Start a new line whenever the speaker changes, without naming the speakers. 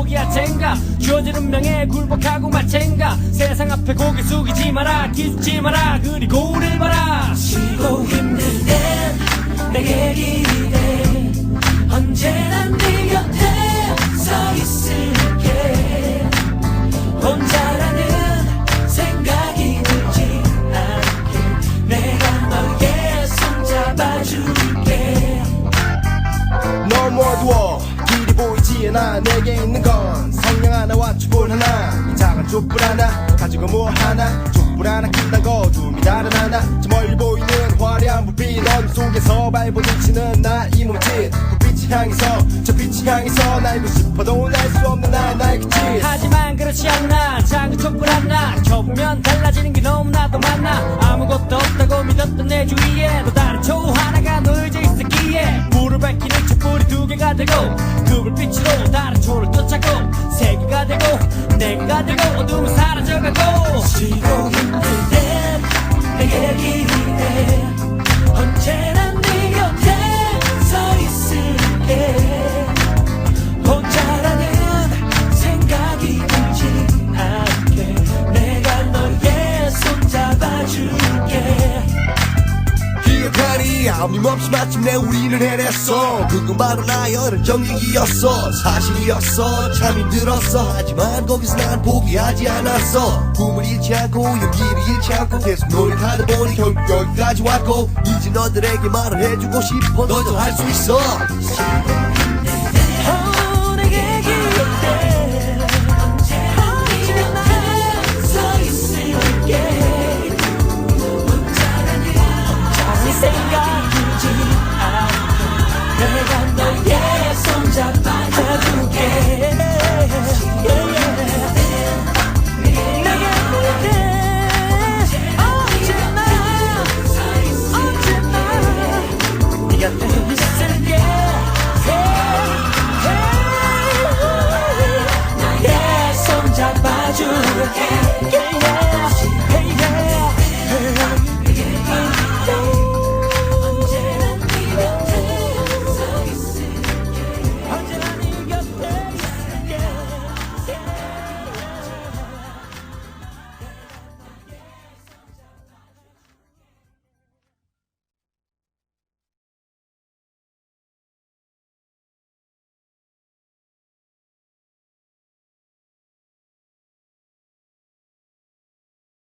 포기할 텐가. 주어진 운명에 굴복하고 말 텐가. 세상 앞에 고개 숙이지 마라 기죽지 마라. 그리고 우릴 봐라. 쉬고 힘들 땐 내게 기대. 언제나 네 곁에 서 있을게. 혼자라는 생각이 들지 않게. 내가 너의 손 잡아줄게
않아 내게 있는 건 성냥 하나와 촛불 하나. 이 작은 촛불 하나 가지고 뭐 하나. 촛불 하나 킨다고 둠이 다른 하나. 저 멀리 보이는 화려한 불빛 넌 속에서 발부딪히는 나이 몸짓 불빛이 향해서 저 빛이 향해서 날고 싶어도 날 수 없는 나의 날개짓
하지만 그렇지 않나. 작은 촛불 하나 켜보면 달라지는 게 너무나도 많아. 아무것도 없다고 믿었던 내 주위에 또 다른 초 하나가 있었기에 불을 밝히는 촛불이 두 개가 되고 그 불빛으로 다른 초를 쫓아고 세 개가 되고 네 개가 되고 어둠은 사라져가고 쉬고 힘들 땐
아낌없이 마침내 우리는 해냈어. 그건 바로 나의 정직이었어. 사실이었어. 참 힘들었어. 하지만 거기서 난 포기하지 않았어. 꿈을 잃지 않고 용기를 잃지 않고 계속 노력하다 보니 결국 여기까지 왔고 이제 너들에게 말을 해주고 싶어. 너도 할 수 있어
어, 나의 손 잡아줄게